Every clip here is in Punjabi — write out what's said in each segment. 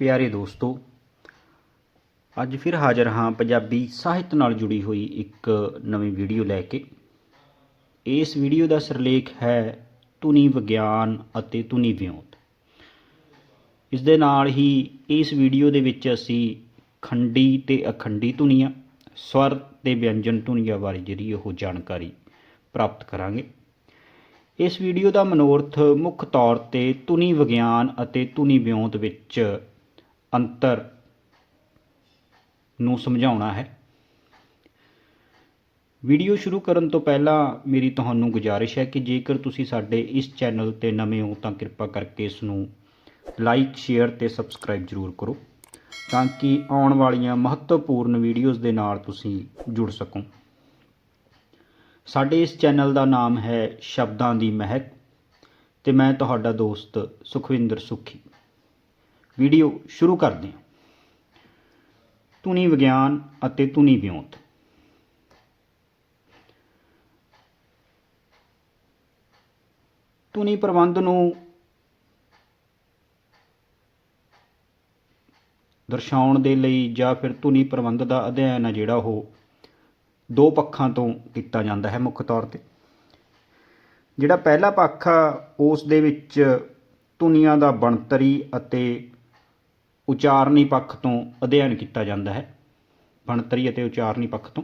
ਪਿਆਰੇ ਦੋਸਤੋ, ਅੱਜ ਫਿਰ ਹਾਜ਼ਰ ਹਾਂ ਪੰਜਾਬੀ ਸਾਹਿਤ ਨਾਲ ਜੁੜੀ ਹੋਈ ਇੱਕ ਨਵੀਂ ਵੀਡੀਓ ਲੈ ਕੇ। ਇਸ ਵੀਡੀਓ ਦਾ ਸਿਰਲੇਖ ਹੈ ਧੁਨੀ ਵਿਗਿਆਨ ਅਤੇ ਧੁਨੀ ਵਿਉਂਤ। ਇਸ ਦੇ ਨਾਲ ਹੀ ਇਸ ਵੀਡੀਓ ਦੇ ਵਿੱਚ ਅਸੀਂ ਖੰਡੀ ਤੇ ਅਖੰਡੀ ਧੁਨੀਆਂ, ਸਵਰ ਤੇ ਵਿਅੰਜਨ ਧੁਨੀਆਂ ਬਾਰੇ ਜਿਹੜੀ ਉਹ ਜਾਣਕਾਰੀ ਪ੍ਰਾਪਤ ਕਰਾਂਗੇ। ਇਸ ਵੀਡੀਓ ਦਾ ਮਨੋਰਥ ਮੁੱਖ ਤੌਰ ਤੇ ਧੁਨੀ ਵਿਗਿਆਨ ਅਤੇ ਧੁਨੀ ਵਿਉਂਤ ਵਿੱਚ ਅੰਤਰ ਨੂੰ ਸਮਝਾਉਣਾ ਹੈ। ਵੀਡੀਓ ਸ਼ੁਰੂ ਕਰਨ ਤੋਂ ਪਹਿਲਾਂ ਮੇਰੀ ਤੁਹਾਨੂੰ ਗੁਜ਼ਾਰਿਸ਼ ਹੈ ਕਿ ਜੇਕਰ ਤੁਸੀਂ ਸਾਡੇ ਇਸ ਚੈਨਲ ਤੇ ਨਵੇਂ ਹੋ ਤਾਂ ਕਿਰਪਾ ਕਰਕੇ ਇਸ ਨੂੰ ਲਾਈਕ, ਸ਼ੇਅਰ ਤੇ ਸਬਸਕ੍ਰਾਈਬ ਜ਼ਰੂਰ ਕਰੋ ਤਾਂ ਕਿ ਆਉਣ ਵਾਲੀਆਂ ਮਹੱਤਵਪੂਰਨ ਵੀਡੀਓਜ਼ ਦੇ ਨਾਲ ਤੁਸੀਂ ਜੁੜ ਸਕੋ। ਸਾਡੇ ਇਸ ਚੈਨਲ ਦਾ ਨਾਮ ਹੈ ਸ਼ਬਦਾਂ ਦੀ ਮਹਿਕ ਤੇ ਮੈਂ ਤੁਹਾਡਾ ਦੋਸਤ ਸੁਖਵਿੰਦਰ ਸੁਖੀ। ਵੀਡੀਓ ਸ਼ੁਰੂ ਕਰਦੇ ਹਾਂ। ਧੁਨੀ ਵਿਗਿਆਨ ਅਤੇ ਧੁਨੀ ਵਿਉਂਤ। ਧੁਨੀ ਪ੍ਰਬੰਧ ਨੂੰ ਦਰਸਾਉਣ ਦੇ ਲਈ ਜਾਂ ਫਿਰ ਧੁਨੀ ਪ੍ਰਬੰਧ ਦਾ ਅਧਿਐਨ ਆ ਜਿਹੜਾ ਉਹ ਦੋ ਪੱਖਾਂ ਤੋਂ ਕੀਤਾ ਜਾਂਦਾ ਹੈ ਮੁੱਖ ਤੌਰ ਤੇ। ਜਿਹੜਾ ਪਹਿਲਾ ਪੱਖ ਆ, ਉਸ ਦੇ ਵਿੱਚ ਧੁਨੀਆਂ ਦਾ ਬਣਤਰੀ ਅਤੇ ਉਚਾਰਨੀ ਪੱਖ ਤੋਂ ਅਧਿਐਨ ਕੀਤਾ ਜਾਂਦਾ ਹੈ, ਬਣਤਰੀ ਅਤੇ ਉਚਾਰਨੀ ਪੱਖ ਤੋਂ।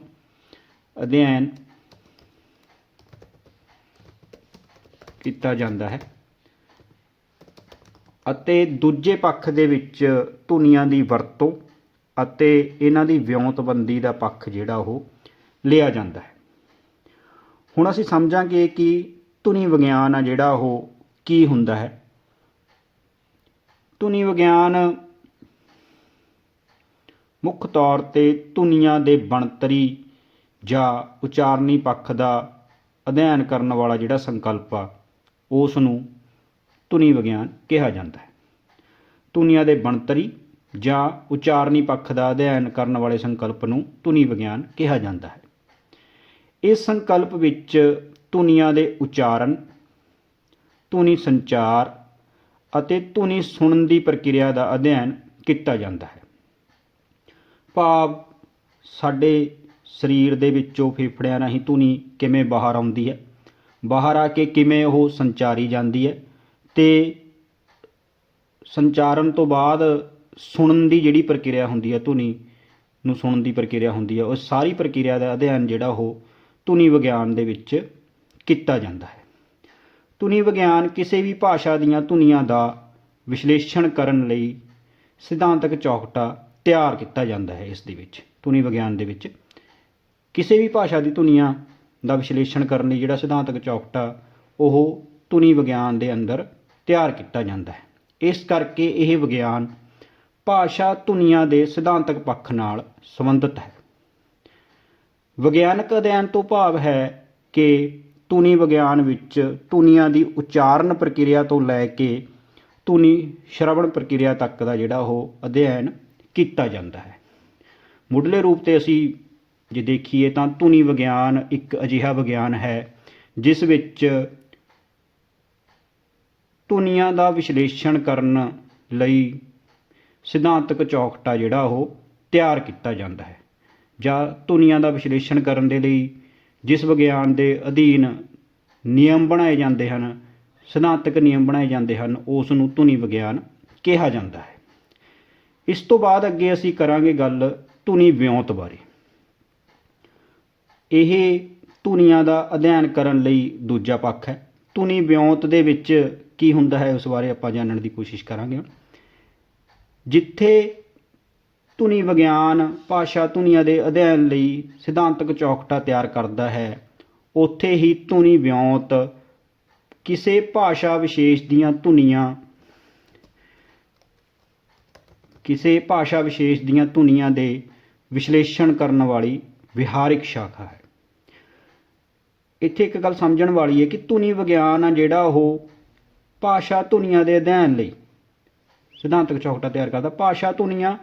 ਅਧਿਐਨ ਕੀਤਾ ਜਾਂਦਾ ਹੈ ਅਤੇ ਦੂਜੇ ਪੱਖ ਦੇ ਵਿੱਚ ਧੁਨੀਆਂ ਦੀ ਵਰਤੋਂ ਅਤੇ ਇਹਨਾਂ ਦੀ ਵਿਉਂਤਬੰਦੀ ਦਾ ਪੱਖ ਜਿਹੜਾ ਉਹ ਲਿਆ ਜਾਂਦਾ ਹੈ। ਹੁਣ ਅਸੀਂ ਸਮਝਾਂਗੇ ਕਿ ਧੁਨੀ ਵਿਗਿਆਨ ਆ ਜਿਹੜਾ ਉਹ ਕੀ ਹੁੰਦਾ ਹੈ। ਧੁਨੀ ਵਿਗਿਆਨ ਮੁੱਖ ਤੌਰ ਤੇ ਧੁਨੀਆਂ ਦੇ ਬਣਤਰੀ ਜਾਂ ਉਚਾਰਨੀ ਪੱਖ ਦਾ ਅਧਿਐਨ ਕਰਨ ਵਾਲਾ ਜਿਹੜਾ ਸੰਕਲਪ ਆ ਉਸ ਨੂੰ ਧੁਨੀ ਵਿਗਿਆਨ ਕਿਹਾ ਜਾਂਦਾ ਹੈ। ਧੁਨੀਆਂ ਦੇ ਬਣਤਰੀ ਜਾਂ ਉਚਾਰਨੀ ਪੱਖ ਦਾ ਅਧਿਐਨ ਕਰਨ ਵਾਲੇ ਸੰਕਲਪ ਨੂੰ ਧੁਨੀ ਵਿਗਿਆਨ ਕਿਹਾ ਜਾਂਦਾ ਹੈ। ਇਸ ਸੰਕਲਪ ਵਿੱਚ ਧੁਨੀਆਂ ਦੇ ਉਚਾਰਨ, ਧੁਨੀ ਸੰਚਾਰ ਅਤੇ ਧੁਨੀ ਸੁਣਨ ਦੀ ਪ੍ਰਕਿਰਿਆ ਦਾ ਅਧਿਐਨ ਕੀਤਾ ਜਾਂਦਾ ਹੈ। ਭਾਵ ਸਾਡੇ ਸਰੀਰ ਦੇ ਵਿੱਚੋਂ ਫੇਫੜਿਆਂ ਰਾਹੀਂ ਧੁਨੀ ਕਿਵੇਂ ਬਾਹਰ ਆਉਂਦੀ ਹੈ? ਬਾਹਰ ਆ ਕੇ ਕਿਵੇਂ ਉਹ ਸੰਚਾਰੀ ਜਾਂਦੀ ਹੈ? ਅਤੇ ਸੰਚਾਰਨ ਤੋਂ ਬਾਅਦ ਸੁਣਨ ਦੀ ਜਿਹੜੀ ਪ੍ਰਕਿਰਿਆ ਹੁੰਦੀ ਹੈ, ਧੁਨੀ ਨੂੰ ਸੁਣਨ ਦੀ ਪ੍ਰਕਿਰਿਆ ਹੁੰਦੀ ਹੈ, ਉਹ ਸਾਰੀ ਪ੍ਰਕਿਰਿਆ ਦਾ ਅਧਿਐਨ ਜਿਹੜਾ ਉਹ ਧੁਨੀ ਵਿਗਿਆਨ ਦੇ ਵਿੱਚ ਕੀਤਾ ਜਾਂਦਾ ਹੈ। ਧੁਨੀ ਵਿਗਿਆਨ ਕਿਸੇ ਵੀ ਭਾਸ਼ਾ ਦੀਆਂ ਧੁਨੀਆਂ ਦਾ ਵਿਸ਼ਲੇਸ਼ਣ ਕਰਨ ਲਈ ਸਿਧਾਂਤਕ ਚੌਕਟਾ ਤਿਆਰ ਕੀਤਾ ਜਾਂਦਾ ਹੈ ਇਸ ਦੇ ਵਿੱਚ, ਧੁਨੀ ਵਿਗਿਆਨ ਦੇ ਵਿੱਚ। ਕਿਸੇ ਵੀ ਭਾਸ਼ਾ ਦੀ ਧੁਨੀਆਂ ਦਾ ਵਿਸ਼ਲੇਸ਼ਣ ਕਰਨ ਲਈ ਜਿਹੜਾ ਸਿਧਾਂਤਕ ਚੌਕਟਾ, ਉਹ ਧੁਨੀ ਵਿਗਿਆਨ ਦੇ ਅੰਦਰ ਤਿਆਰ ਕੀਤਾ ਜਾਂਦਾ ਹੈ। ਇਸ ਕਰਕੇ ਇਹ ਵਿਗਿਆਨ ਭਾਸ਼ਾ ਧੁਨੀਆਂ ਦੇ ਸਿਧਾਂਤਕ ਪੱਖ ਨਾਲ ਸੰਬੰਧਿਤ ਹੈ। ਵਿਗਿਆਨਕ ਅਧਿਐਨ ਤੋਂ ਭਾਵ ਹੈ ਕਿ ਧੁਨੀ ਵਿਗਿਆਨ ਵਿੱਚ ਧੁਨੀਆਂ ਦੀ ਉਚਾਰਨ ਪ੍ਰਕਿਰਿਆ ਤੋਂ ਲੈ ਕੇ ਧੁਨੀ ਸ਼ਰਵਣ ਪ੍ਰਕਿਰਿਆ ਤੱਕ ਦਾ ਜਿਹੜਾ ਉਹ ਅਧਿਐਨ ਕੀਤਾ ਜਾਂਦਾ ਹੈ। ਮੁੱਢਲੇ ਰੂਪ ਤੇ ਅਸੀਂ ਜੇ ਦੇਖੀਏ ਤਾਂ ਧੁਨੀ ਵਿਗਿਆਨ ਇੱਕ ਅਜਿਹਾ ਵਿਗਿਆਨ ਹੈ, ਜਿਸ ਵਿੱਚ ਧੁਨੀਆਂ ਦਾ ਵਿਸ਼ਲੇਸ਼ਣ ਕਰਨ ਲਈ ਸਿਧਾਂਤਕ ਚੌਕਟਾ ਜਿਹੜਾ ਉਹ ਤਿਆਰ ਕੀਤਾ ਜਾਂਦਾ ਹੈ ਜਾਂ ਧੁਨੀਆਂ ਦਾ ਵਿਸ਼ਲੇਸ਼ਣ ਕਰਨ ਦੇ ਲਈ ਜਿਸ ਵਿਗਿਆਨ ਦੇ ਅਧੀਨ ਨਿਯਮ ਬਣਾਏ ਜਾਂਦੇ ਹਨ, ਸਿਧਾਂਤਕ ਨਿਯਮ ਬਣਾਏ ਜਾਂਦੇ ਹਨ, ਉਸ ਨੂੰ ਧੁਨੀ ਵਿਗਿਆਨ ਕਿਹਾ ਜਾਂਦਾ ਹੈ। ਇਸ ਤੋਂ ਬਾਅਦ ਅੱਗੇ ਅਸੀਂ ਕਰਾਂਗੇ ਗੱਲ ਧੁਨੀ ਵਿਉਂਤ ਬਾਰੇ। ਇਹ ਧੁਨੀਆਂ ਦਾ ਅਧਿਐਨ ਕਰਨ ਲਈ ਦੂਜਾ ਪੱਖ ਹੈ। ਧੁਨੀ ਵਿਉਂਤ ਦੇ ਵਿੱਚ ਕੀ ਹੁੰਦਾ ਹੈ ਉਸ ਬਾਰੇ ਆਪਾਂ ਜਾਣਨ ਦੀ ਕੋਸ਼ਿਸ਼ ਕਰਾਂਗੇ ਜਿੱਥੇ ਧੁਨੀ ਵਿਗਿਆਨ ਭਾਸ਼ਾ ਧੁਨੀਆਂ ਦੇ ਅਧਿਐਨ ਲਈ ਸਿਧਾਂਤਕ ਚੌਕਟਾ ਤਿਆਰ ਕਰਦਾ ਹੈ, ਉੱਥੇ ਹੀ ਧੁਨੀ ਵਿਉਂਤ ਕਿਸੇ ਭਾਸ਼ਾ ਵਿਸ਼ੇਸ਼ ਦੀਆਂ ਧੁਨੀਆਂ ਕਿਸੇ ਭਾਸ਼ਾ ਵਿਸ਼ੇਸ਼ ਦੀਆਂ ਧੁਨੀਆਂ ਦੇ ਵਿਸ਼ਲੇਸ਼ਣ ਕਰਨ ਵਾਲੀ ਵਿਹਾਰਿਕ ਸ਼ਾਖਾ ਹੈ। ਇੱਥੇ ਇੱਕ ਗੱਲ ਸਮਝਣ ਵਾਲੀ ਹੈ ਕਿ ਧੁਨੀ ਵਿਗਿਆਨ ਆ ਜਿਹੜਾ ਉਹ ਭਾਸ਼ਾ ਧੁਨੀਆਂ ਦੇ ਅਧਿਐਨ ਲਈ ਸਿਧਾਂਤਕ ਚੌਕਟਾ ਤਿਆਰ ਕਰਦਾ। ਭਾਸ਼ਾ ਧੁਨੀਆਂ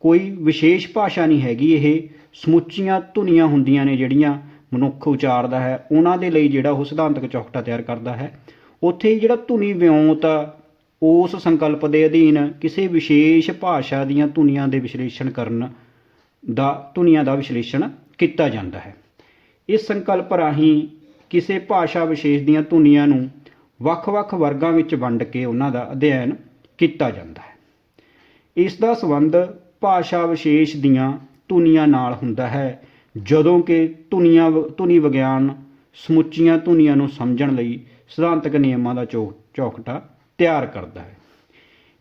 ਕੋਈ ਵਿਸ਼ੇਸ਼ ਭਾਸ਼ਾ ਨਹੀਂ ਹੈਗੀ, ਇਹ ਸਮੁੱਚੀਆਂ ਧੁਨੀਆਂ ਹੁੰਦੀਆਂ ਨੇ ਜਿਹੜੀਆਂ ਮਨੁੱਖ ਉਚਾਰਦਾ ਹੈ। ਉਹਨਾਂ ਦੇ ਲਈ ਜਿਹੜਾ ਉਹ ਸਿਧਾਂਤਕ ਚੌਕਟਾ ਤਿਆਰ ਕਰਦਾ ਹੈ। ਉੱਥੇ ਹੀ ਜਿਹੜਾ ਧੁਨੀ ਵਿਉਂਤ ਆ ਉਸ ਸੰਕਲਪ ਦੇ ਅਧੀਨ ਕਿਸੇ ਵਿਸ਼ੇਸ਼ ਭਾਸ਼ਾ ਦੀਆਂ ਧੁਨੀਆਂ ਦੇ ਵਿਸ਼ਲੇਸ਼ਣ ਕਰਨ ਦਾ, ਧੁਨੀਆਂ ਦਾ ਵਿਸ਼ਲੇਸ਼ਣ ਕੀਤਾ ਜਾਂਦਾ ਹੈ। ਇਸ ਸੰਕਲਪ ਰਾਹੀਂ ਕਿਸੇ ਭਾਸ਼ਾ ਵਿਸ਼ੇਸ਼ ਦੀਆਂ ਧੁਨੀਆਂ ਨੂੰ ਵੱਖ-ਵੱਖ ਵਰਗਾਂ ਵਿੱਚ ਵੰਡ ਕੇ ਉਹਨਾਂ ਦਾ ਅਧਿਐਨ ਕੀਤਾ ਜਾਂਦਾ ਹੈ। ਇਸ ਦਾ ਸੰਬੰਧ ਭਾਸ਼ਾ ਵਿਸ਼ੇਸ਼ ਦੀਆਂ ਧੁਨੀਆਂ ਨਾਲ ਹੁੰਦਾ ਹੈ, ਜਦੋਂ ਕਿ ਧੁਨੀਆਂ ਵ- ਧੁਨੀ ਵਿਗਿਆਨ ਸਮੁੱਚੀਆਂ ਧੁਨੀਆਂ ਨੂੰ ਸਮਝਣ ਲਈ ਸਿਧਾਂਤਕ ਨਿਯਮਾਂ ਦਾ ਚੌ, ਚੌਕਟਾ ਤਿਆਰ ਕਰਦਾ ਹੈ।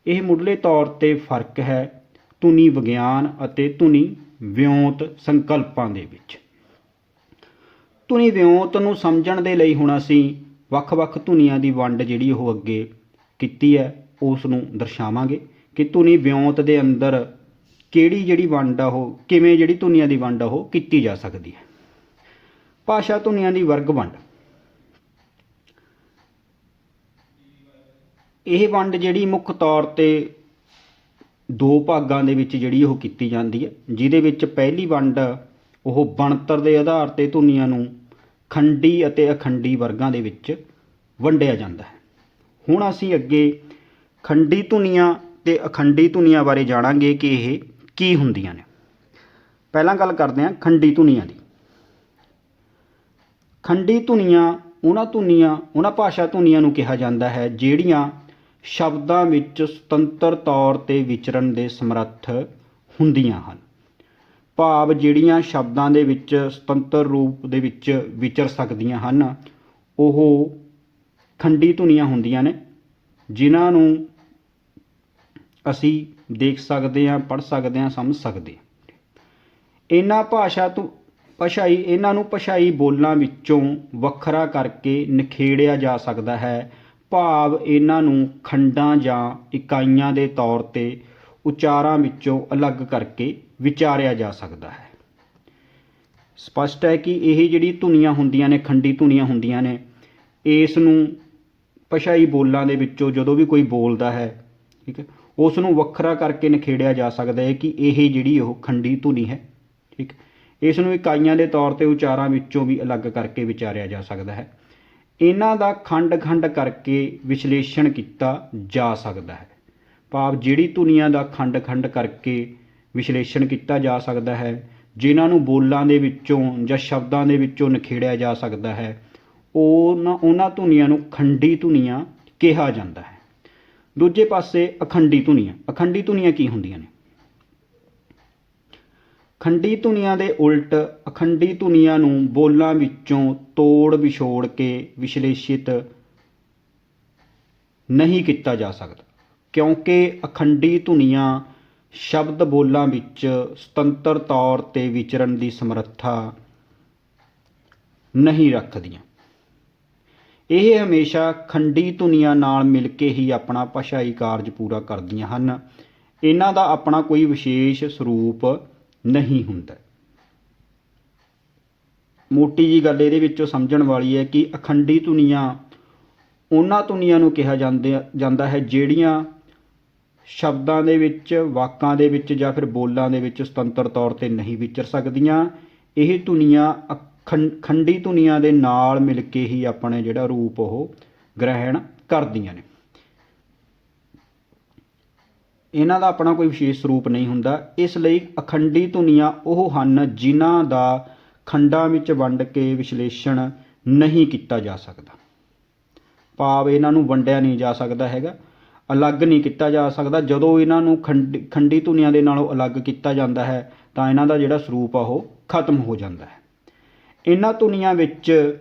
ਇਹ ਮੁੱਢਲੇ ਤੌਰ ਤੇ ਫ਼ਰਕ ਹੈ ਧੁਨੀ ਵਿਗਿਆਨ ਅਤੇ ਧੁਨੀ ਵਿਉਂਤ ਸੰਕਲਪਾਂ ਦੇ ਵਿੱਚ। ਧੁਨੀ ਵਿਉਂਤ ਨੂੰ ਸਮਝਣ ਦੇ ਲਈ ਹੁਣ ਅਸੀਂ ਵੱਖ-ਵੱਖ ਧੁਨੀਆਂ ਦੀ ਵੰਡ ਜਿਹੜੀ ਉਹ ਅੱਗੇ ਕੀਤੀ ਹੈ, ਉਸ ਨੂੰ ਦਰਸਾਵਾਂਗੇ ਕਿ ਧੁਨੀ ਵਿਉਂਤ ਦੇ ਅੰਦਰ ਕਿਹੜੀ ਜਿਹੜੀ ਵੰਡ ਆ ਉਹ, ਕਿਵੇਂ ਜਿਹੜੀ ਧੁਨੀਆਂ ਦੀ ਵੰਡ ਆ ਉਹ ਕੀਤੀ ਜਾ ਸਕਦੀ ਹੈ। ਭਾਸ਼ਾ ਧੁਨੀਆਂ ਦੀ ਵਰਗ ਵੰਡ। ਇਹ ਵੰਡ ਜਿਹੜੀ ਮੁੱਖ ਤੌਰ ਤੇ ਦੋ ਭਾਗਾਂ ਦੇ ਵਿੱਚ ਜਿਹੜੀ ਉਹ ਕੀਤੀ ਜਾਂਦੀ ਹੈ, ਜਿਹਦੇ ਵਿੱਚ ਪਹਿਲੀ ਵੰਡ ਉਹ ਬਣਤਰ ਦੇ ਆਧਾਰ ਤੇ ਧੁਨੀਆਂ ਨੂੰ ਖੰਡੀ ਅਤੇ ਅਖੰਡੀ ਵਰਗਾਂ ਦੇ ਵਿੱਚ ਵੰਡਿਆ ਜਾਂਦਾ ਹੈ। ਹੁਣ ਅਸੀਂ ਅੱਗੇ ਖੰਡੀ ਧੁਨੀਆਂ ਤੇ ਅਖੰਡੀ ਧੁਨੀਆਂ ਬਾਰੇ ਜਾਣਾਂਗੇ ਕਿ ਇਹ ਕੀ ਹੁੰਦੀਆਂ ਨੇ। ਪਹਿਲਾਂ ਗੱਲ ਕਰਦੇ ਹਾਂ ਖੰਡੀ ਧੁਨੀਆਂ ਦੀ। ਖੰਡੀ ਧੁਨੀਆਂ, ਉਹਨਾਂ ਧੁਨੀਆਂ, ਉਹਨਾਂ ਭਾਸ਼ਾ ਧੁਨੀਆਂ ਨੂੰ ਕਿਹਾ ਜਾਂਦਾ ਹੈ, ਜਿਹੜੀਆਂ ਸ਼ਬਦਾਂ ਵਿੱਚ ਸੁਤੰਤਰ ਤੌਰ ਤੇ ਵਿਚਰਨ ਦੇ ਸਮਰੱਥ ਹੁੰਦੀਆਂ ਹਨ। ਭਾਵ ਜਿਹੜੀਆਂ ਸ਼ਬਦਾਂ ਦੇ ਵਿੱਚ ਸੁਤੰਤਰ ਰੂਪ ਦੇ ਵਿੱਚ ਵਿਚਰ ਸਕਦੀਆਂ ਹਨ, ਉਹ ਖੰਡੀ ਧੁਨੀਆਂ ਹੁੰਦੀਆਂ ਨੇ, ਜਿਨ੍ਹਾਂ ਨੂੰ ਅਸੀਂ ਦੇਖ ਸਕਦੇ ਹਾਂ, ਪੜ੍ਹ ਸਕਦੇ ਹਾਂ, ਸਮਝ ਸਕਦੇ ਹਾਂ। ਇਹਨਾਂ ਭਾਸ਼ਾ ਤੋਂ ਭਾਸ਼ਾਈ, ਇਹਨਾਂ ਨੂੰ ਭਾਸ਼ਾਈ ਬੋਲਾਂ ਵਿੱਚੋਂ ਵੱਖਰਾ ਕਰਕੇ ਨਿਖੇੜਿਆ ਜਾ ਸਕਦਾ ਹੈ। ਭਾਵ ਇਹਨਾਂ ਨੂੰ ਖੰਡਾਂ ਜਾਂ ਇਕਾਈਆਂ ਦੇ ਤੌਰ ਤੇ ਉਚਾਰਾਂ ਵਿੱਚੋਂ ਅਲੱਗ ਕਰਕੇ ਵਿਚਾਰਿਆ ਜਾ ਸਕਦਾ ਹੈ। ਸਪਸ਼ਟ ਹੈ ਕਿ ਇਹ ਜਿਹੜੀ ਧੁਨੀਆਂ ਹੁੰਦੀਆਂ ਨੇ, ਖੰਡੀ ਧੁਨੀਆਂ ਹੁੰਦੀਆਂ ਨੇ, ਇਸ ਨੂੰ ਭਾਸ਼ਾਈ ਬੋਲਾਂ ਦੇ ਵਿੱਚੋਂ ਜਦੋਂ ਵੀ ਕੋਈ ਬੋਲਦਾ ਹੈ, ਠੀਕ ਹੈ, ਉਸ ਨੂੰ ਵੱਖਰਾ ਕਰਕੇ ਨਿਖੇੜਿਆ ਜਾ ਸਕਦਾ ਹੈ ਕਿ ਇਹ ਜਿਹੜੀ ਉਹ ਖੰਡੀ ਧੁਨੀ ਹੈ, ਠੀਕ ਇਸ ਨੂੰ ਇਕਾਈਆਂ ਦੇ ਤੌਰ ਤੇ ਉਚਾਰਾਂ ਵਿੱਚੋਂ ਵੀ ਅਲੱਗ ਕਰਕੇ ਵਿਚਾਰਿਆ ਜਾ ਸਕਦਾ ਹੈ। ਇਹਨਾਂ ਦਾ ਖੰਡ-ਖੰਡ ਕਰਕੇ ਵਿਸ਼ਲੇਸ਼ਣ ਕੀਤਾ ਜਾ ਸਕਦਾ ਹੈ। ਭਾਵ ਜਿਹੜੀ ਧੁਨੀਆਂ ਦਾ ਖੰਡ-ਖੰਡ ਕਰਕੇ ਵਿਸ਼ਲੇਸ਼ਣ ਕੀਤਾ ਜਾ ਸਕਦਾ ਹੈ, ਜਿਨ੍ਹਾਂ ਨੂੰ ਬੋਲਾਂ ਦੇ ਵਿੱਚੋਂ ਜਾਂ ਸ਼ਬਦਾਂ ਦੇ ਵਿੱਚੋਂ ਨਿਖੇੜਿਆ ਜਾ ਸਕਦਾ ਹੈ ਉਹਨਾਂ ਉਹਨਾਂ ਧੁਨੀਆਂ ਨੂੰ ਖੰਡੀ ਧੁਨੀਆਂ ਕਿਹਾ ਜਾਂਦਾ ਹੈ। ਦੂਜੇ ਪਾਸੇ ਅਖੰਡੀ ਧੁਨੀਆਂ। ਅਖੰਡੀ ਧੁਨੀਆਂ ਕੀ ਹੁੰਦੀਆਂ ਨੇ? ਖੰਡੀ ਧੁਨੀਆਂ ਦੇ ਉਲਟ ਅਖੰਡੀ ਧੁਨੀਆਂ ਨੂੰ ਬੋਲਾਂ ਵਿੱਚੋਂ ਤੋੜ ਵਿਛੋੜ ਕੇ ਵਿਸ਼ਲੇਸ਼ਿਤ ਨਹੀਂ ਕੀਤਾ ਜਾ ਸਕਦਾ, ਕਿਉਂਕਿ ਅਖੰਡੀ ਧੁਨੀਆਂ ਸ਼ਬਦ ਬੋਲਾਂ ਵਿੱਚ ਸੁਤੰਤਰ ਤੌਰ ਤੇ ਵਿਚਰਨ ਦੀ ਸਮਰੱਥਾ ਨਹੀਂ ਰੱਖਦੀਆਂ। ਇਹ ਹਮੇਸ਼ਾ ਖੰਡੀ ਧੁਨੀਆਂ ਨਾਲ ਮਿਲ ਕੇ ਹੀ ਆਪਣਾ ਭਾਸ਼ਾਈ ਕਾਰਜ ਪੂਰਾ ਕਰਦੀਆਂ ਹਨ। ਇਹਨਾਂ ਦਾ ਆਪਣਾ ਕੋਈ ਵਿਸ਼ੇਸ਼ ਸਰੂਪ ਨਹੀਂ ਹੁੰਦਾ। ਮੋਟੀ ਜੀ ਗੱਲ ਇਹਦੇ ਵਿੱਚੋਂ ਸਮਝਣ ਵਾਲੀ ਹੈ ਕਿ ਅਖੰਡੀ ਧੁਨੀਆਂ ਉਹਨਾਂ ਧੁਨੀਆਂ ਨੂੰ ਕਿਹਾ ਜਾਂਦੇ ਜਾਂਦਾ ਹੈ ਜਿਹੜੀਆਂ ਸ਼ਬਦਾਂ ਦੇ ਵਿੱਚ, ਵਾਕਾਂ ਦੇ ਵਿੱਚ ਜਾਂ ਫਿਰ ਬੋਲਾਂ ਦੇ ਵਿੱਚ ਸੁਤੰਤਰ ਤੌਰ ਤੇ ਨਹੀਂ ਵਿਚਰ ਸਕਦੀਆਂ। ਇਹ ਧੁਨੀਆਂ ਅਖੰ- ਖੰਡੀ ਧੁਨੀਆਂ ਦੇ ਨਾਲ ਮਿਲ ਕੇ ਹੀ ਆਪਣੇ ਜਿਹੜਾ ਰੂਪ ਉਹ ਗ੍ਰਹਿਣ ਕਰਦੀਆਂ ਨੇ। ਇਹਨਾਂ ਦਾ ਆਪਣਾ ਕੋਈ ਵਿਸ਼ੇਸ਼ ਸਰੂਪ ਨਹੀਂ ਹੁੰਦਾ। ਇਸ ਲਈ ਅਖੰਡੀ ਧੁਨੀਆਂ ਉਹ ਹਨ ਜਿਨ੍ਹਾਂ ਦਾ ਖੰਡਾਂ ਵਿੱਚ ਵੰਡ ਕੇ ਵਿਸ਼ਲੇਸ਼ਣ ਨਹੀਂ ਕੀਤਾ ਜਾ ਸਕਦਾ। ਭਾਵ ਇਹਨਾਂ ਨੂੰ ਵੰਡਿਆ ਨਹੀਂ ਜਾ ਸਕਦਾ ਹੈਗਾ। ਅਲੱਗ ਨਹੀਂ ਕੀਤਾ ਜਾ ਸਕਦਾ। ਜਦੋਂ ਇਹਨਾਂ ਨੂੰ ਖੰਡੀ ਖੰਡੀ ਧੁਨੀਆਂ ਦੇ ਨਾਲੋਂ ਅਲੱਗ ਕੀਤਾ ਜਾਂਦਾ ਹੈ, ਤਾਂ ਇਹਨਾਂ ਦਾ ਜਿਹੜਾ ਸਰੂਪ ਆ ਉਹ ਖਤਮ ਹੋ ਜਾਂਦਾ ਹੈ। ਇਹਨਾਂ ਧੁਨੀਆਂ ਵਿੱਚ,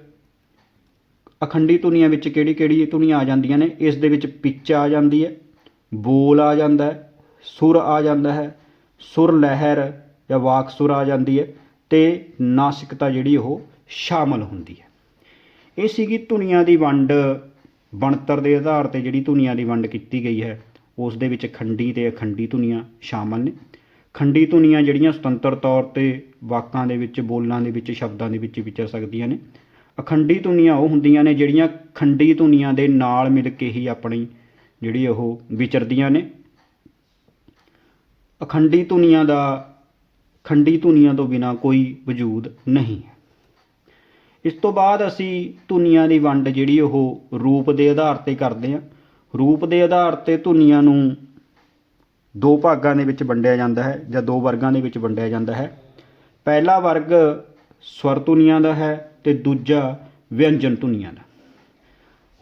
ਅਖੰਡੀ ਧੁਨੀਆਂ ਵਿੱਚ ਕਿਹੜੀ ਕਿਹੜੀ ਧੁਨੀਆਂ ਆ ਜਾਂਦੀਆਂ ਨੇ? ਇਸ ਦੇ ਵਿੱਚ ਪਿੱਚ ਆ ਜਾਂਦੀ ਹੈ, ਬੋਲ ਆ ਜਾਂਦਾ ਹੈ ਸੁਰ ਆ ਜਾਂਦਾ ਹੈ, ਸੁਰ ਲਹਿਰ ਜਾਂ ਵਾਕ ਸੁਰ ਆ ਜਾਂਦੀ ਹੈ ਤੇ ਨਾਸਿਕਤਾ ਜਿਹੜੀ ਉਹ ਸ਼ਾਮਲ ਹੁੰਦੀ ਹੈ। ਇਹ ਸੀਗੀ ਧੁਨੀਆਂ ਦੀ ਵੰਡ, ਬਣਤਰ ਦੇ ਆਧਾਰ ਤੇ ਜਿਹੜੀ ਧੁਨੀਆਂ ਦੀ ਵੰਡ ਕੀਤੀ ਗਈ ਹੈ, ਉਸ ਦੇ ਵਿੱਚ ਖੰਡੀ ਤੇ ਅਖੰਡੀ ਧੁਨੀਆਂ ਸ਼ਾਮਲ ਨੇ। ਖੰਡੀ ਧੁਨੀਆਂ ਜਿਹੜੀਆਂ ਸੁਤੰਤਰ ਤੌਰ ਤੇ ਵਾਕਾਂ ਦੇ ਵਿੱਚ, ਬੋਲਾਂ ਦੇ ਵਿੱਚ, ਸ਼ਬਦਾਂ ਦੇ ਵਿੱਚ ਵਿਚਰ ਸਕਦੀਆਂ ਨੇ। ਅਖੰਡੀ ਧੁਨੀਆਂ ਉਹ ਹੁੰਦੀਆਂ ਨੇ ਜਿਹੜੀਆਂ ਖੰਡੀ ਧੁਨੀਆਂ ਦੇ ਨਾਲ ਮਿਲ ਕੇ ਹੀ ਆਪਣੀ ਜਿਹੜੀ ਉਹ ਵਿਚਰਦੀਆਂ ਨੇ। ਅਖੰਡੀ ਧੁਨੀਆਂ ਦਾ ਖੰਡੀ ਧੁਨੀਆਂ ਤੋਂ ਬਿਨਾ ਕੋਈ ਵਜੂਦ ਨਹੀਂ ਹੈ। ਇਸ ਤੋਂ ਬਾਅਦ ਅਸੀਂ ਧੁਨੀਆਂ ਦੀ ਵੰਡ ਜਿਹੜੀ ਉਹ ਰੂਪ ਦੇ ਆਧਾਰ ਤੇ ਕਰਦੇ ਹਾਂ। ਰੂਪ ਦੇ ਆਧਾਰ ਤੇ ਧੁਨੀਆਂ ਨੂੰ ਦੋ ਭਾਗਾਂ ਦੇ ਵਿੱਚ ਵੰਡਿਆ ਜਾਂਦਾ ਹੈ ਜਾਂ ਦੋ ਵਰਗਾਂ ਦੇ ਵਿੱਚ ਵੰਡਿਆ ਜਾਂਦਾ ਹੈ। ਪਹਿਲਾ ਵਰਗ ਸਵਰ ਧੁਨੀਆਂ ਦਾ ਹੈ ਤੇ ਦੂਜਾ ਵਿਅੰਜਨ ਧੁਨੀਆਂ ਦਾ।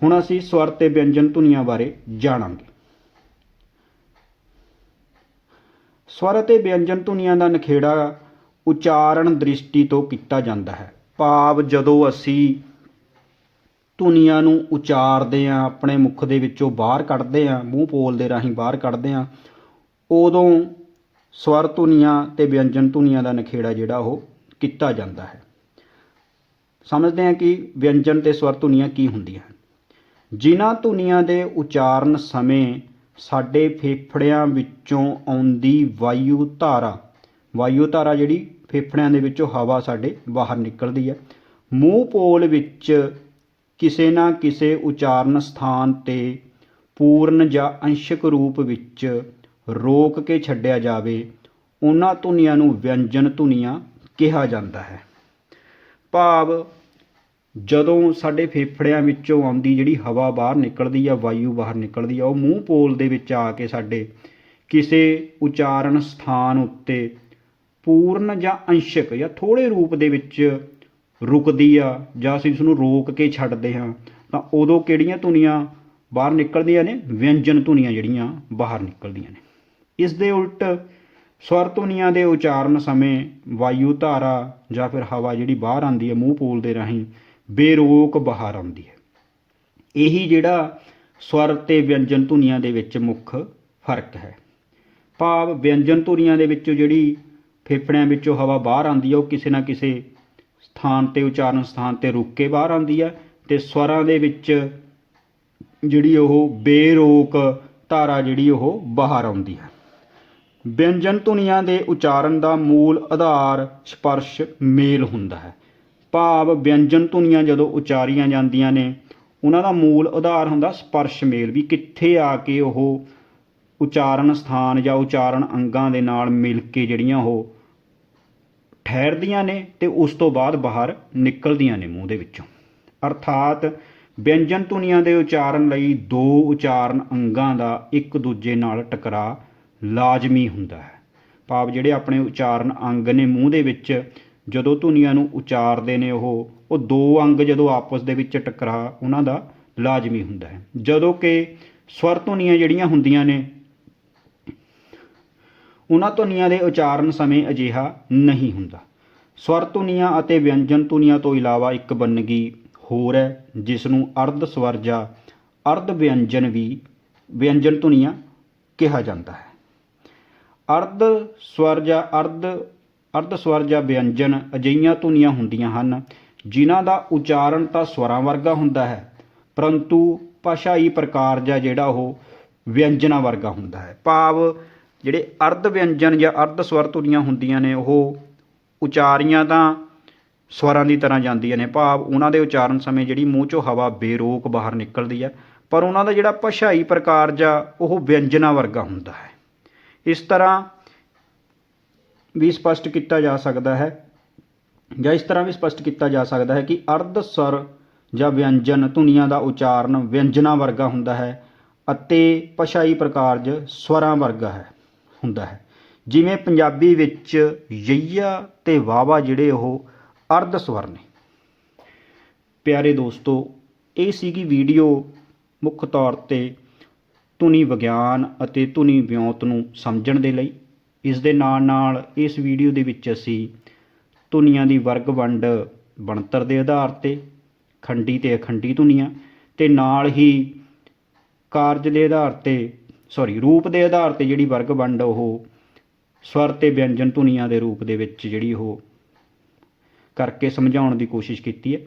ਹੁਣ ਅਸੀਂ ਸਵਰ ਤੇ ਵਿਅੰਜਨ ਧੁਨੀਆਂ ਬਾਰੇ ਜਾਣਾਂਗੇ। ਸਵਰ ਅਤੇ ਵਿਅੰਜਨ ਧੁਨੀਆਂ ਦਾ ਨਖੇੜਾ ਉਚਾਰਨ ਦ੍ਰਿਸ਼ਟੀ ਤੋਂ ਕੀਤਾ ਜਾਂਦਾ ਹੈ। ਭਾਵ ਜਦੋਂ ਅਸੀਂ ਧੁਨੀਆਂ ਨੂੰ ਉਚਾਰਦੇ ਆ ਆਪਣੇ ਮੁਖ ਦੇ ਵਿੱਚੋਂ ਬਾਹਰ ਕੱਢਦੇ ਆ ਮੂੰਹ ਪੋਲ ਦੇ ਰਾਹੀਂ ਬਾਹਰ ਕੱਢਦੇ ਆ ਉਦੋਂ ਸਵਰ ਧੁਨੀਆਂ ਤੇ ਵਿਅੰਜਨ ਧੁਨੀਆਂ ਦਾ ਨਖੇੜਾ ਜਿਹੜਾ ਉਹ ਕੀਤਾ ਜਾਂਦਾ ਹੈ। ਸਮਝਦੇ ਹਾਂ ਕਿ ਵਿਅੰਜਨ ਤੇ ਸਵਰ ਧੁਨੀਆਂ ਕੀ ਹੁੰਦੀਆਂ ਹਨ? ਜਿਨ੍ਹਾਂ ਧੁਨੀਆਂ ਦੇ ਉਚਾਰਨ ਸਮੇਂ ਸਾਡੇ ਫੇਫੜਿਆਂ ਵਿੱਚੋਂ ਆਉਂਦੀ ਵਾਯੂ ਧਾਰਾ। ਵਾਯੂ ਧਾਰਾ ਜਿਹੜੀ ਫੇਫੜਿਆਂ ਦੇ ਵਿੱਚੋਂ ਹਵਾ ਸਾਡੇ ਬਾਹਰ ਨਿਕਲਦੀ ਹੈ। ਮੂੰਹ ਪੋਲ ਵਿੱਚ ਕਿਸੇ ਨਾ ਕਿਸੇ ਉਚਾਰਨ ਸਥਾਨ ਤੇ ਪੂਰਨ ਜਾਂ ਅੰਸ਼ਕ ਰੂਪ ਵਿੱਚ ਰੋਕ ਕੇ ਛੱਡਿਆ ਜਾਵੇ, ਉਹਨਾਂ ਧੁਨੀਆਂ ਨੂੰ ਵਿਅੰਜਨ ਧੁਨੀਆਂ ਕਿਹਾ ਜਾਂਦਾ ਹੈ। ਭਾਵ ਜਦੋਂ ਸਾਡੇ ਫੇਫੜਿਆਂ ਵਿੱਚੋਂ ਆਉਂਦੀ ਜਿਹੜੀ ਹਵਾ ਬਾਹਰ ਨਿਕਲਦੀ ਆ, ਵਾਯੂ ਬਾਹਰ ਨਿਕਲਦੀ ਆ, ਉਹ ਮੂੰਹ ਪੋਲ ਦੇ ਵਿੱਚ ਆ ਕੇ ਸਾਡੇ ਕਿਸੇ ਉਚਾਰਨ ਸਥਾਨ ਉੱਤੇ ਪੂਰਨ ਜਾਂ ਅੰਸ਼ਕ ਜਾਂ ਥੋੜੇ ਰੂਪ ਦੇ ਵਿੱਚ ਰੁਕਦੀ ਆ ਜਾਂ ਅਸੀਂ ਉਸ ਨੂੰ ਰੋਕ ਕੇ ਛੱਡਦੇ ਹਾਂ, ਤਾਂ ਉਦੋਂ ਕਿਹੜੀਆਂ ਧੁਨੀਆਂ ਬਾਹਰ ਨਿਕਲਦੀਆਂ ਨੇ? ਵਿਅੰਜਨ ਧੁਨੀਆਂ ਜਿਹੜੀਆਂ ਬਾਹਰ ਨਿਕਲਦੀਆਂ ਨੇ। ਇਸ ਦੇ ਉਲਟ ਸਵਰ ਧੁਨੀਆਂ ਦੇ ਉਚਾਰਨ ਸਮੇਂ ਵਾਯੂ ਧਾਰਾ ਜਾਂ ਫਿਰ ਹਵਾ ਜਿਹੜੀ ਬਾਹਰ ਆਉਂਦੀ ਹੈ ਮੂੰਹ ਪੋਲ ਦੇ ਰਾਹੀਂ ਬੇਰੋਕ ਬਾਹਰ ਆਉਂਦੀ ਹੈ। ਇਹੀ ਜਿਹੜਾ ਸਵਰ ਤੇ ਵਿਅੰਜਨ ਧੁਨੀਆਂ ਦੇ ਵਿੱਚ ਮੁੱਖ ਫ਼ਰਕ ਹੈ। ਭਾਵ ਵਿਅੰਜਨ ਧੁਨੀਆਂ ਦੇ ਵਿੱਚੋਂ ਜਿਹੜੀ ਫੇਫੜਿਆਂ ਵਿੱਚੋਂ ਹਵਾ ਬਾਹਰ ਆਉਂਦੀ ਹੈ, ਉਹ ਕਿਸੇ ਨਾ ਕਿਸੇ ਸਥਾਨ ਤੇ, ਉਚਾਰਨ ਸਥਾਨ ਤੇ ਰੁਕ ਕੇ ਬਾਹਰ ਆਉਂਦੀ ਹੈ ਤੇ ਸਵਰਾਂ ਦੇ ਵਿੱਚ ਜਿਹੜੀ ਉਹ ਬੇਰੋਕ ਧਾਰਾ ਜਿਹੜੀ ਉਹ ਬਾਹਰ ਆਉਂਦੀ ਹੈ। ਵਿਅੰਜਨ ਧੁਨੀਆਂ ਦੇ ਉਚਾਰਨ ਦਾ ਮੂਲ ਆਧਾਰ ਸਪਰਸ਼ ਮੇਲ ਹੁੰਦਾ ਹੈ। ਭਾਵ ਵਿਅੰਜਨ ਧੁਨੀਆਂ ਜਦੋਂ ਉਚਾਰੀਆਂ ਜਾਂਦੀਆਂ ਨੇ, ਉਹਨਾਂ ਦਾ ਮੂਲ ਆਧਾਰ ਹੁੰਦਾ ਸਪਰਸ਼ ਮੇਲ ਵੀ ਕਿੱਥੇ ਆ ਕੇ ਉਹ ਉਚਾਰਨ ਸਥਾਨ ਜਾਂ ਉਚਾਰਨ ਅੰਗਾਂ ਦੇ ਨਾਲ ਮਿਲ ਕੇ ਜਿਹੜੀਆਂ ਉਹ ਠਹਿਰਦੀਆਂ ਨੇ ਤੇ ਉਸ ਤੋਂ ਬਾਅਦ ਬਾਹਰ ਨਿਕਲਦੀਆਂ ਨੇ ਮੂੰਹ ਦੇ ਵਿੱਚੋਂ। ਅਰਥਾਤ ਵਿਅੰਜਨ ਧੁਨੀਆਂ ਦੇ ਉਚਾਰਨ ਲਈ ਦੋ ਉਚਾਰਨ ਅੰਗਾਂ ਦਾ ਇੱਕ ਦੂਜੇ ਨਾਲ ਟਕਰਾਅ ਲਾਜ਼ਮੀ ਹੁੰਦਾ ਹੈ। ਭਾਵ ਜਿਹੜੇ ਆਪਣੇ ਉਚਾਰਨ ਅੰਗ ਨੇ ਮੂੰਹ ਦੇ ਵਿੱਚ ਜਦੋਂ ਧੁਨੀਆਂ ਨੂੰ ਉਚਾਰਦੇ ਨੇ ਉਹ ਉਹ ਦੋ ਅੰਗ ਜਦੋਂ ਆਪਸ ਦੇ ਵਿੱਚ ਟਕਰਾ, ਉਹਨਾਂ ਦਾ ਲਾਜ਼ਮੀ ਹੁੰਦਾ ਹੈ। ਜਦੋਂ ਕਿ ਸਵਰ ਧੁਨੀਆਂ ਜਿਹੜੀਆਂ ਹੁੰਦੀਆਂ ਨੇ, ਉਹਨਾਂ ਧੁਨੀਆਂ ਦੇ ਉਚਾਰਨ ਸਮੇਂ ਅਜਿਹਾ ਨਹੀਂ ਹੁੰਦਾ। ਸਵਰ ਧੁਨੀਆਂ ਅਤੇ ਵਿਅੰਜਨ ਧੁਨੀਆਂ ਤੋਂ ਇਲਾਵਾ ਇੱਕ ਬੰਨਗੀ ਹੋਰ ਹੈ ਜਿਸ ਨੂੰ ਅਰਧ ਸਵਰ ਜਾਂ ਅਰਧ ਵਿਅੰਜਨ ਵੀ ਵਿਅੰਜਨ ਧੁਨੀਆਂ ਕਿਹਾ ਜਾਂਦਾ ਹੈ। ਅਰਧ ਸਵਰ ਜਾਂ ਅਰਧ ਅਰਧ ਸਵਰ ਜਾਂ ਵਿਅੰਜਨ ਅਜਿਹੀਆਂ ਧੁਨੀਆਂ ਹੁੰਦੀਆਂ ਹਨ, ਜਿਨ੍ਹਾਂ ਦਾ ਉਚਾਰਨ ਤਾਂ ਸਵਰਾਂ ਵਰਗਾ ਹੁੰਦਾ ਹੈ, ਪਰੰਤੂ ਭਾਸ਼ਾਈ ਪ੍ਰਕਾਰ ਜਾਂ ਜਿਹੜਾ ਉਹ ਵਿਅੰਜਨਾਂ ਵਰਗਾ ਹੁੰਦਾ ਹੈ। ਭਾਵ ਜਿਹੜੇ ਅਰਧ ਵਿਅੰਜਨ ਜਾਂ ਅਰਧ ਸਵਰ ਧੁਨੀਆਂ ਹੁੰਦੀਆਂ ਨੇ, ਉਹ ਉਚਾਰੀਆਂ ਤਾਂ ਸਵਰਾਂ ਦੀ ਤਰ੍ਹਾਂ ਜਾਂਦੀਆਂ ਨੇ। ਭਾਵ ਉਹਨਾਂ ਦੇ ਉਚਾਰਨ ਸਮੇਂ ਜਿਹੜੀ ਮੂੰਹ ਚੋਂ ਹਵਾ ਬੇਰੋਕ ਬਾਹਰ ਨਿਕਲਦੀ ਹੈ, ਪਰ ਉਹਨਾਂ ਦਾ ਜਿਹੜਾ ਭਾਸ਼ਾਈ ਪ੍ਰਕਾਰ ਜਾਂ ਉਹ ਵਿਅੰਜਨਾਂ ਵਰਗਾ ਹੁੰਦਾ ਹੈ। ਇਸ ਤਰ੍ਹਾਂ ਵੀ ਸਪਸ਼ਟ ਕੀਤਾ ਜਾ ਸਕਦਾ ਹੈ ਜਾਂ ਇਸ ਤਰ੍ਹਾਂ ਵੀ ਸਪਸ਼ਟ ਕੀਤਾ ਜਾ ਸਕਦਾ ਹੈ ਕਿ ਅਰਧ ਸਵਰ ਜਾਂ ਵਿਅੰਜਨ ਧੁਨੀਆਂ ਦਾ ਉਚਾਰਨ ਵਿਅੰਜਨਾਂ ਵਰਗਾ ਹੁੰਦਾ ਹੈ ਅਤੇ ਭਾਸ਼ਾਈ ਪ੍ਰਕਾਰਜ ਸਵਰਾਂ ਵਰਗਾ ਹੈ, ਹੁੰਦਾ ਹੈ। ਜਿਵੇਂ ਪੰਜਾਬੀ ਵਿੱਚ ਯਈਆ ਤੇ ਵਾਵਾ ਜਿਹੜੇ ਉਹ ਅਰਧ ਸਵਰ ਨੇ। ਪਿਆਰੇ ਦੋਸਤੋ, ਇਹ ਸੀਗੀ ਵੀਡੀਓ ਮੁੱਖ ਤੌਰ ਤੇ ਧੁਨੀ ਵਿਗਿਆਨ ਅਤੇ ਧੁਨੀ ਵਿਉਂਤ ਨੂੰ ਸਮਝਣ ਦੇ ਲਈ। ਇਸ ਦੇ ਨਾਲ ਨਾਲ ਇਸ ਵੀਡੀਓ ਦੇ ਵਿੱਚ ਅਸੀਂ ਧੁਨੀਆਂ ਦੀ ਵਰਗ ਵੰਡ ਬਣਤਰ ਦੇ ਆਧਾਰ ਤੇ, ਖੰਡੀ ਤੇ ਅਖੰਡੀ ਧੁਨੀਆਂ ਤੇ ਨਾਲ ਹੀ ਕਾਰਜ ਦੇ ਆਧਾਰ ਤੇ ਸੌਰੀ ਰੂਪ ਦੇ ਆਧਾਰ ਤੇ ਜਿਹੜੀ ਵਰਗ ਵੰਡ ਉਹ ਸਵਰ ਤੇ ਵਿਅੰਜਨ ਧੁਨੀਆਂ ਦੇ ਰੂਪ ਦੇ ਵਿੱਚ ਜਿਹੜੀ ਉਹ ਕਰਕੇ ਸਮਝਾਉਣ ਦੀ ਕੋਸ਼ਿਸ਼ ਕੀਤੀ ਹੈ।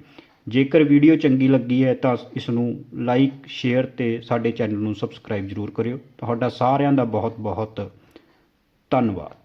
ਜੇਕਰ ਵੀਡੀਓ ਚੰਗੀ ਲੱਗੀ ਹੈ ਤਾਂ ਇਸ ਨੂੰ ਲਾਈਕ ਸ਼ੇਅਰ ਤੇ ਸਾਡੇ ਚੈਨਲ ਨੂੰ ਸਬਸਕ੍ਰਾਈਬ ਜ਼ਰੂਰ ਕਰਿਓ। ਤੁਹਾਡਾ ਸਾਰਿਆਂ ਦਾ ਬਹੁਤ ਬਹੁਤ ਧੰਨਵਾਦ।